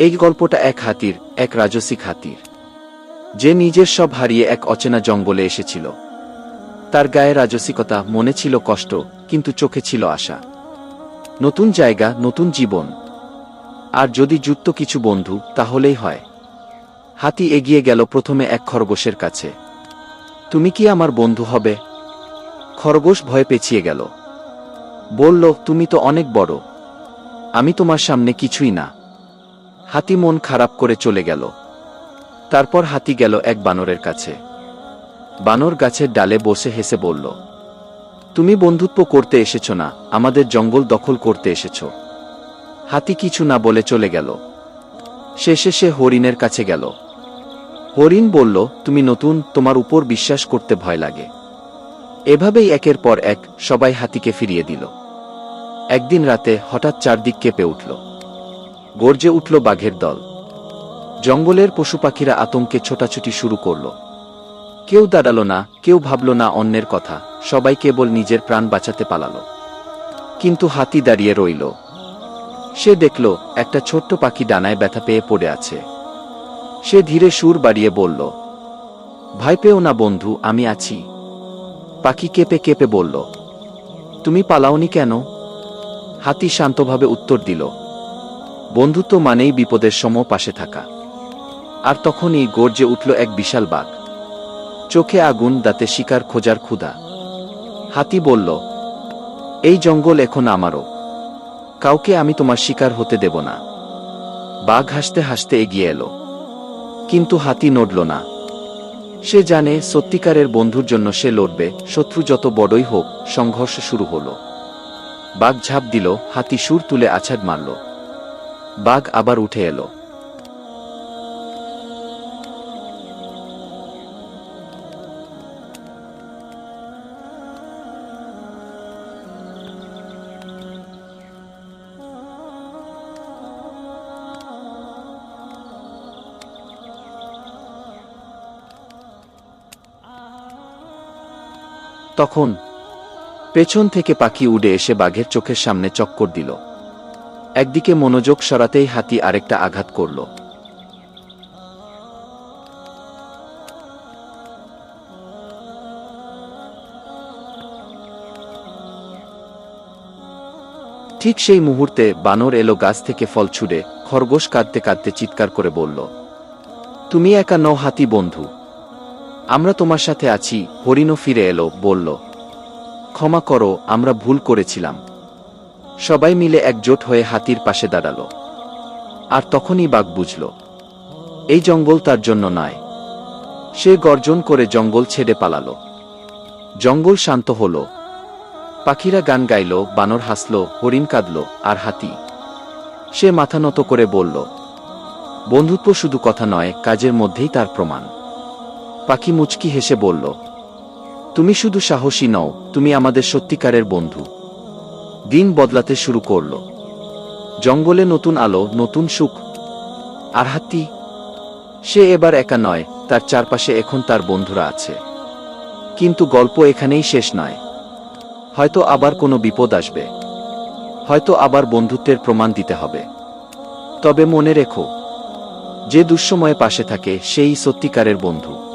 এই গল্পটা এক হাতির, এক রাজসিক হাতির। যে নিজের সব হারিয়ে এক অচেনা জঙ্গলে এসেছিল। তার গায়ে রাজসিকতা, মনে ছিল কষ্ট, কিন্তু চোখে ছিল আশা। নতুন জায়গা, নতুন জীবন। আর যদি যুক্ত কিছু বন্ধু, তাহলেই হয়। হাতি এগিয়ে গেল প্রথমে এক খরগোশের কাছে। তুমি কি আমার বন্ধু হবে? খরগোশ ভয় পেছিয়ে গেল। বলল, তুমি তো অনেক বড়। আমি তোমার সামনে কিছুই না। হাতি মন খারাপ করে চলে গেল। তারপর হাতি গেল এক বানরের কাছে। বানর গাছের ডালে বসে হেসে বলল, তুমি বন্ধুত্ব করতে এসেছ না, আমাদের জঙ্গল দখল করতে এসেছ। হাতি কিছু না বলে চলে গেল। শেষে সে হরিণের কাছে গেল। হরিণ বলল, তুমি নতুন, তোমার উপর বিশ্বাস করতে ভয় লাগে। এভাবেই একের পর এক সবাই হাতিকে ফিরিয়ে দিল। একদিন রাতে হঠাৎ চারদিক কেঁপে উঠল। গর্জে উঠল বাঘের দল। জঙ্গলের পশু পাখিরা আতঙ্কে ছোটাছুটি শুরু করল। কেউ দাঁড়াল না, কেউ ভাবল না অন্যের কথা, সবাই কেবল নিজের প্রাণ বাঁচাতে পালালো। কিন্তু হাতি দাঁড়িয়ে রইল। সে দেখল, একটা ছোট্ট পাখি ডানায় ব্যথা পেয়ে পড়ে আছে। সে ধীরে সুর বাড়িয়ে বলল, ভয় পেও না বন্ধু, আমি আছি। পাখি কেঁপে কেঁপে বলল, তুমি পালাওনি কেন? হাতি শান্তভাবে উত্তর দিল বন্ধুত্ব মানেই বিপদের সম পাশে থাকা। আর তখনই গর্জে উঠল এক বিশাল বাঘ। চোখে আগুন, দাঁতে শিকার খোঁজার ক্ষুধা। হাতি বলল, এই জঙ্গল এখন আমারও। কাউকে আমি তোমার শিকার হতে দেব না। বাঘ হাসতে হাসতে এগিয়ে এলো। কিন্তু হাতি নড়ল না। সে জানে সত্যিকারের বন্ধুর জন্য সে লড়বে, শত্রু যত বড়ই হোক, সংঘর্ষ শুরু হলো। বাঘ ঝাঁপ দিল, হাতি সুর তুলে আছাদ মারল। বাঘ আবার উঠে এলো। তখন পেছন থেকে পাখি উড়ে এসে বাঘের চোখের সামনে চক্কর দিল। একদিকে মনোযোগ সরাতেই হাতি আরেকটা আঘাত করল। ঠিক সেই মুহূর্তে বানর এলো গাছ থেকে ফল ছুড়ে, খরগোশ কাঁদতে কাঁদতে চিৎকার করে বলল, তুমি একা নও হাতি বন্ধু। আমরা তোমার সাথে আছি। হরিণও ফিরে এলো, বলল, ক্ষমা করো, আমরা ভুল করেছিলাম। সবাই মিলে একজোট হয়ে হাতির পাশে দাঁড়াল। আর তখনই বাঘ বুঝল, এই জঙ্গল তার জন্য নয় সে গর্জন করে জঙ্গল ছেড়ে পালালো। জঙ্গল শান্ত হল। পাখিরা গান গাইল, বানর হাসল, হরিণ কাঁদল আর হাতি। সে মাথা নত করে বলল, বন্ধুত্ব শুধু কথা নয়, কাজের মধ্যেই তার প্রমাণ। পাখি মুচকি হেসে বলল, তুমি শুধু সাহসী নও, তুমি আমাদের সত্যিকারের বন্ধু। দিন বদলাতে শুরু করল। জঙ্গলে নতুন আলো, নতুন সুখ। আর হাতি সে এবার একা নয়, তার চারপাশে এখন তার বন্ধুরা আছে। কিন্তু গল্প এখানেই শেষ নয়। হয়তো আবার কোনো বিপদ আসবে। হয়তো আবার বন্ধুত্বের প্রমাণ দিতে হবে। তবে মনে রেখো, যে দুঃসময়ে পাশে থাকে, সেই সত্যিকারের বন্ধু।